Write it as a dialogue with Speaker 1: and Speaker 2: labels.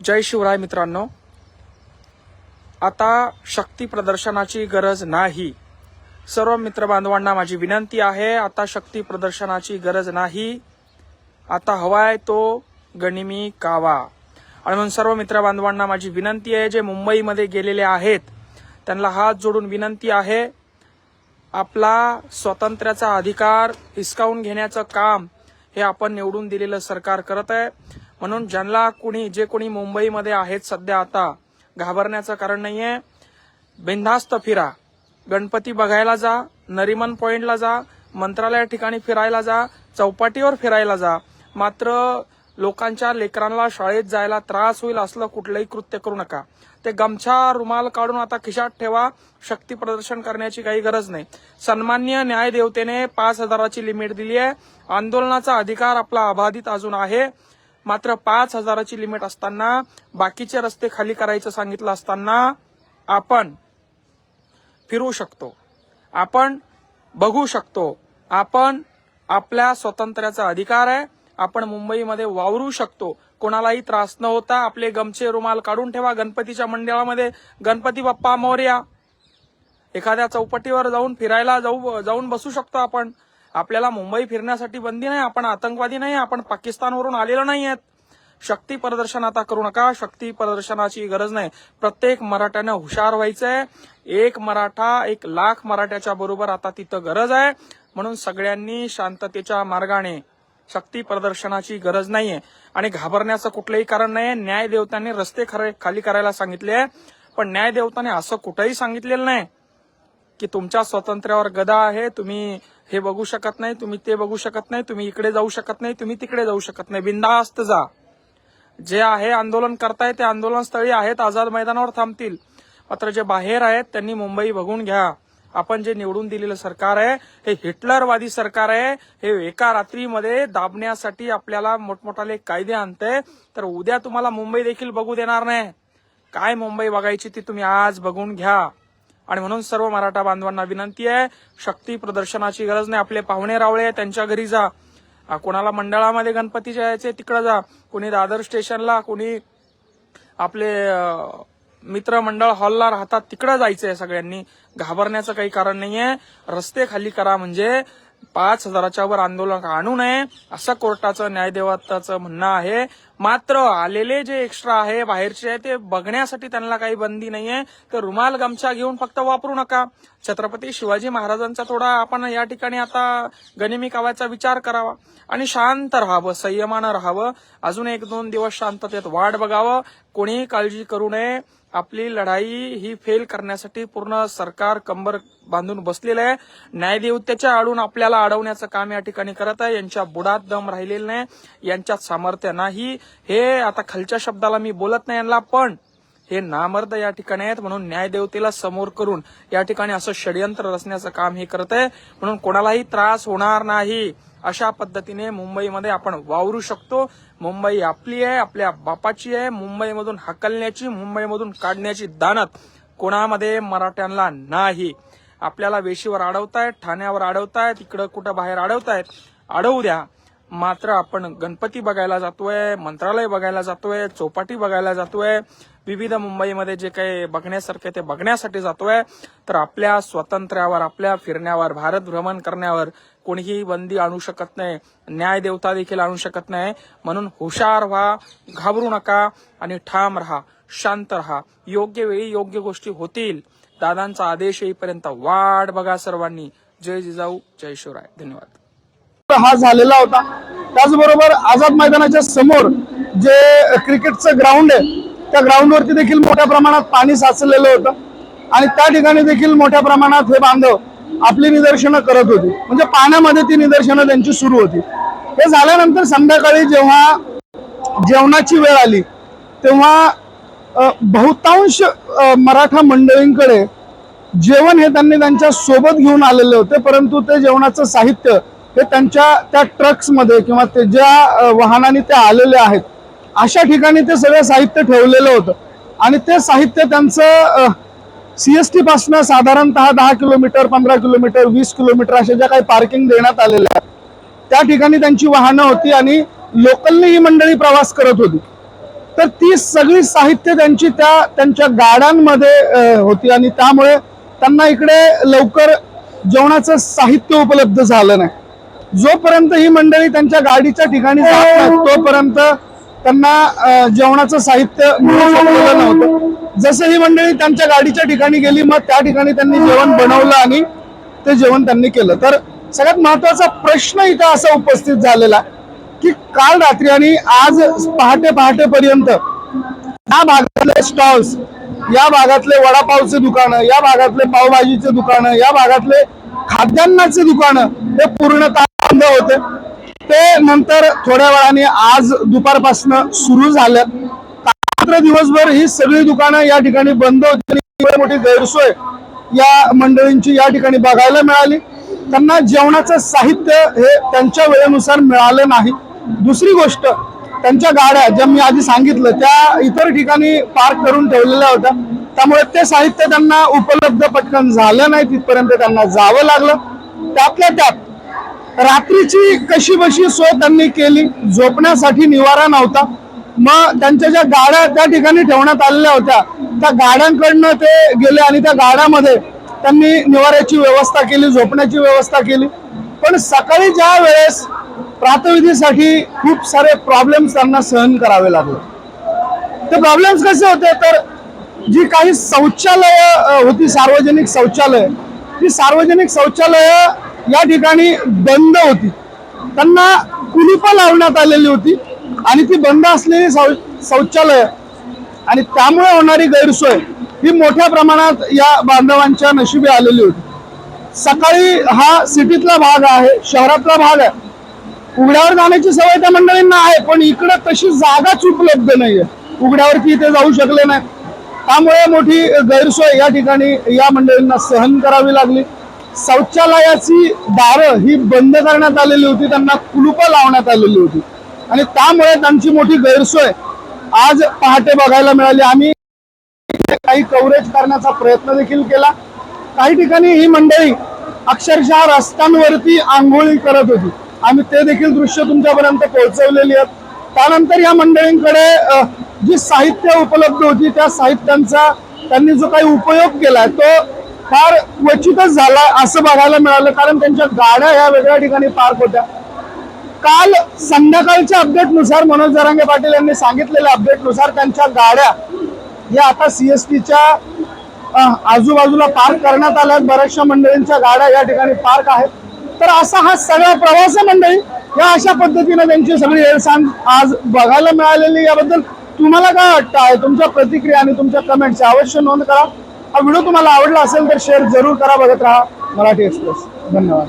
Speaker 1: जय शिवराय मित्रांनो. आता शक्ती प्रदर्शनाची गरज नाही. सर्व मित्रबांधवांना माझी विनंती आहे आता शक्ती प्रदर्शनाची गरज नाही. आता हवाय तो गणिमी कावा. आणि म्हणून सर्व मित्रबांधवांना माझी विनंती आहे जे मुंबईमध्ये गेलेले आहेत त्यांना हात जोडून विनंती आहे आपला स्वातंत्र्याचा अधिकार हिसकावून घेण्याचं काम हे आपण निवडून दिलेलं सरकार करत आहे. म्हणून ज्यांना कुणी जे कोणी मुंबईमध्ये आहेत सध्या आता घाबरण्याचं कारण नाहीये. बिनधास्त फिरा. गणपती बघायला जा नरिमन पॉइंटला जा मंत्रालया ठिकाणी फिरायला जा चौपाटीवर फिरायला जा. मात्र लोकांच्या लेकरांना शाळेत जायला त्रास होईल असलं कुठलंही कृत्य करू नका. ते गमछा रुमाल काढून आता खिशात ठेवा. शक्ती प्रदर्शन करण्याची काही गरज नाही. सन्मान्य न्यायदेवतेने पाच हजाराची लिमिट दिली आहे आंदोलनाचा अधिकार आपला अबाधित अजून आहे. मात्र पाच हजाराची लिमिट असताना बाकीचे रस्ते खाली करायचं सांगितलं असताना आपण फिरू शकतो. आपण बघू शकतो. आपण आपल्या स्वातंत्र्याचा अधिकार आहे. आपण मुंबईमध्ये वावरू शकतो. कोणालाही त्रास न होता आपले गमचे रुमाल काढून ठेवा. गणपतीच्या मंडळामध्ये गणपती बाप्पा मोर्या एखाद्या चौपटीवर जाऊन फिरायला जाऊ जाऊन बसू शकतो आपण. आपल्याला मुंबई फिरण्यासाठी बंदी नाही आपण आतंकवादी नाही आपण पाकिस्तानवरून आलेलो नाही आहेत शक्ती प्रदर्शन आता करू नका शक्ती प्रदर्शनाची गरज नाही. प्रत्येक मराठ्यानं हुशार व्हायचंय. एक मराठा एक लाख मराठ्याच्या बरोबर आता तिथं गरज आहे. म्हणून सगळ्यांनी शांततेच्या मार्गाने शक्ती प्रदर्शनाची गरज नाहीये. आणि घाबरण्याचं कुठलंही कारण नाहीये. न्याय देवतांनी रस्ते खरे खाली करायला सांगितले पण न्याय देवताने असं कुठंही सांगितलेलं नाही की तुमच्या स्वातंत्र्यावर गदा आहे तुम्ही हे बघू शकत नाही तुम्ही ते बघू शकत नाही तुम्ही इकडे जाऊ शकत नाही तुम्ही तिकडे जाऊ शकत नाही. बिंदास्त जा. जे आहे आंदोलन करताय ते आंदोलनस्थळी आहेत आझाद मैदानावर थांबतील. मात्र जे बाहेर आहेत त्यांनी मुंबई बघून घ्या. आपण जे निवडून दिलेलं सरकार आहे हे हिटलरवादी सरकार आहे हे एका रात्रीमध्ये दाबण्यासाठी आपल्याला मोठमोठाले कायदे आणते तर उद्या तुम्हाला मुंबई देखील बघू देणार नाही. काय मुंबई बघायची ती तुम्ही आज बघून घ्या. आणि म्हणून सर्व मराठा बांधवांना विनंती आहे शक्ती प्रदर्शनाची गरज नाही. आपले पाहुणे रावळे त्यांच्या घरी जा. कोणाला मंडळामध्ये गणपती जायचे तिकडे जा. कोणी दादर स्टेशनला कोणी आपले मित्रमंडळ हॉलला राहतात तिकडे जायचंय सगळ्यांनी. घाबरण्याचं काही कारण नाहीये. रस्ते खाली करा म्हणजे पाच हजाराच्या वर आंदोलन आणू नये असं कोर्टाचं न्यायदेवताचं म्हणणं आहे. मात्र आलेले जे एक्स्ट्रा आहे बाहेरचे आहे ते बघण्यासाठी त्यांना काही बंदी नाहीये. तर रुमाल गमछा घेऊन फक्त वापरू नका. छत्रपती शिवाजी महाराजांचा थोडा आपण या ठिकाणी आता गनिमी कावायचा विचार करावा. आणि शांत राहावं संयमानं राहावं. अजून एक दोन दिवस शांततेत वाट बघावं. कोणीही काळजी करू नये. आपली लढाई ही फेल करण्यासाठी पूर्ण सरकार कंबर बांधून बसलेलं आहे. न्यायदेवतेच्या आडून आपल्याला अडवण्याचं काम या ठिकाणी करत आहे. यांच्या बुडात दम राहिलेला नाही. यांच्यात सामर्थ्य नाही. हे आता खालच्या शब्दाला मी बोलत नाही यांना पण हे नामर्द या ठिकाणी आहेत म्हणून न्यायदेवतेला समोर करून या ठिकाणी असं षडयंत्र रचण्याचं काम हे करत आहे. म्हणून कोणालाही त्रास होणार नाही. अशा पद्धतीने मुंबईमध्ये आपण वावरू शकतो. मुंबई आपली आहे आपल्या बापाची आहे. मुंबईमधून हकलण्याची मुंबईमधून काढण्याची दानत कोणामध्ये मराठ्यांना नाही. आपल्याला वेशीवर अडवतायत ठाण्यावर अडवतायत इकडं कुठं बाहेर अडवतायत अडवू द्या. मात्र आपण गणपती बघायला जातोय मंत्रालय बघायला जातोय चौपाटी बघायला जातोय विविध मुंबईमध्ये जे काही बघण्यासारखे ते बघण्यासाठी जातोय. तर आपल्या स्वातंत्र्यावर आपल्या फिरण्यावर भारत भ्रमण करण्यावर कोणीही बंदी आणू शकत नाही न्याय देवता देखील आणू शकत नाही. म्हणून हुशार व्हा घाबरू नका आणि ठाम राहा शांत राहा. योग्य वेळी योग्य गोष्टी होतील. दादांचा आदेश येईपर्यंत वाट बघा सर्वांनी. जय जिजाऊ जय शिवराय. धन्यवाद.
Speaker 2: हा झालेला होता. त्याचबरोबर आझाद मैदानाच्या समोर जे क्रिकेटचं ग्राउंड आहे त्या ग्राउंडवरती देखील मोठ्या प्रमाणात पाणी साचलेलं होतं. आणि त्या ठिकाणी देखील मोठ्या प्रमाणात हे बांधव आपली निदर्शनं करत होती. म्हणजे पाण्यामध्ये ती निदर्शनं त्यांची सुरू होती. हे झाल्यानंतर संध्याकाळी जेव्हा जेवणाची वेळ आली तेव्हा बहुतांश मराठा मंडळींकडे जेवण हे त्यांनी त्यांच्यासोबत घेऊन आलेले होते परंतु ते जेवणाचं साहित्य हे त्यांच्या त्या ट्रक्समध्ये किंवा ते ज्या वाहनाने ते आलेले आहेत अशा ठिकाणी ते सगळं साहित्य ठेवलेलं होतं. आणि ते साहित्य त्यांचं सी एस टीपासनं साधारणतः दहा किलोमीटर पंधरा किलोमीटर वीस किलोमीटर अशा ज्या काही पार्किंग देण्यात आलेल्या आहेत त्या ठिकाणी त्यांची वाहनं होती आणि लोकलनी ही मंडळी प्रवास करत होती. तर ती सगळी साहित्य त्यांची त्या त्यांच्या गाड्यांमध्ये होती आणि त्यामुळे त्यांना इकडे लवकर जेवणाचं साहित्य उपलब्ध झालं नाही. जोपर्यंत ही मंडळी त्यांच्या गाडीच्या ठिकाणी जात नाहीत, तोपर्यंत त्यांना जेवणाचं साहित्य मिळू शकलेलं नव्हतं. जसं ही मंडळी त्यांच्या गाडीच्या ठिकाणी गेली मग त्या ठिकाणी त्यांनी जेवण बनवलं आणि ते जेवण त्यांनी केलं. तर सगळ्यात महत्त्वाचा प्रश्न इथं असा उपस्थित झालेला की काल रात्री आणि आज पहाटे पहाटेपर्यंत या भागातले स्टॉल्स या भागातले वडापावचे दुकानं या भागातले पावभाजीचे दुकानं या भागातले खाद्यान्नाचे दुकानं हे पूर्णतः बंद होते. ते नंतर थोड्या वेळाने आज दुपारपासनं सुरू झालं. मात्र दिवसभर ही सगळी दुकानं या ठिकाणी बंद होती मोठी गैरसोय या मंडळींची या ठिकाणी बघायला मिळाली. त्यांना जेवणाचं साहित्य हे त्यांच्या वेळेनुसार मिळालं नाही. दुसरी गोष्ट त्यांच्या गाड्या ज्या मी आधी सांगितलं त्या इतर ठिकाणी पार्क करून ठेवलेल्या होत्या. त्यामुळे ते साहित्य त्यांना उपलब्ध पटकन झालं नाही तिथपर्यंत त्यांना जावं लागलं. त्यातल्या त्यात रात्रीची कशी बशी सोय त्यांनी केली झोपण्यासाठी निवारा नव्हता. मग त्यांच्या ज्या गाड्या त्या ठिकाणी ठेवण्यात आलेल्या होत्या त्या गाड्यांकडनं ते गेले आणि त्या गाड्यामध्ये त्यांनी निवाऱ्याची व्यवस्था केली झोपण्याची व्यवस्था केली. पण सकाळी ज्या वेळेस प्रातविधीसाठी खूप सारे प्रॉब्लेम्स त्यांना सहन करावे लागले. ते प्रॉब्लेम्स कसे होते? तर जी काही शौचालय होती सार्वजनिक शौचालय ती सार्वजनिक शौचालय या ठिकाणी बंद होती. त्यांना कुलूपं लावण्यात आलेली होती आणि ती बंद असलेली शौ- शौचालय. आणि त्यामुळे होणारी गैरसोय ही मोठ्या प्रमाणात या बांधवांच्या नशिबी आलेली होती. सकाळी हा सिटीतला भाग आहे शहरातला भाग आहे. उघड्यावर जाण्याची सवय त्या मंडळींना आहे पण इकडे तशी जागाच उपलब्ध नाहीये. उघड्यावरती इथे जाऊ शकले नाही. त्यामुळे मोठी गैरसोय या ठिकाणी या मंडळींना सहन करावी लागली. शौचालयाची दारं ही बंद करण्यात आलेली होती त्यांना कुलुपं लावण्यात आलेली होती. आणि त्यामुळे त्यांची मोठी गैरसोय आज पहाटे बघायला मिळाली. आम्ही काही कव्हरेज करण्याचा प्रयत्न देखील केला. काही ठिकाणी ही मंडळी अक्षरशः रस्त्यांवरती आंघोळी करत होती. आम्ही ते देखील दृश्य तुमच्यापर्यंत पोहोचवलेली आहेत. त्यानंतर या मंडळींकडे जी साहित्य उपलब्ध होती त्या साहित्यांचा त्यांनी जो काही उपयोग केलाय तो फार क्वचितच झाला असं बघायला मिळालं कारण त्यांच्या गाड्या या वेगळ्या ठिकाणी पार्क होत्या. काल संध्याकाळच्या अपडेटनुसार मनोज जरांगे पाटील यांनी सांगितलेल्या अपडेटनुसार त्यांच्या गाड्या या आता सीएसटीच्या आजूबाजूला पार्क करण्यात आल्या आहेत बऱ्याचशा मंडळींच्या गाड्या या ठिकाणी पार्क आहेत. तर असा हा सगळा प्रवास मंडळी या अशा पद्धतीने त्यांची सगळी हेळसांग आज बघायला मिळालेली. याबद्दल तुम्हाला काय वाटतं आहे? तुमच्या प्रतिक्रिया आणि तुमच्या कमेंट्स अवश्य नोंद करा. हा व्हिडिओ तुम्हाला आवडला असेल तर शेअर जरूर करा बघत राहा. मराठी एक्सप्रेस धन्यवाद.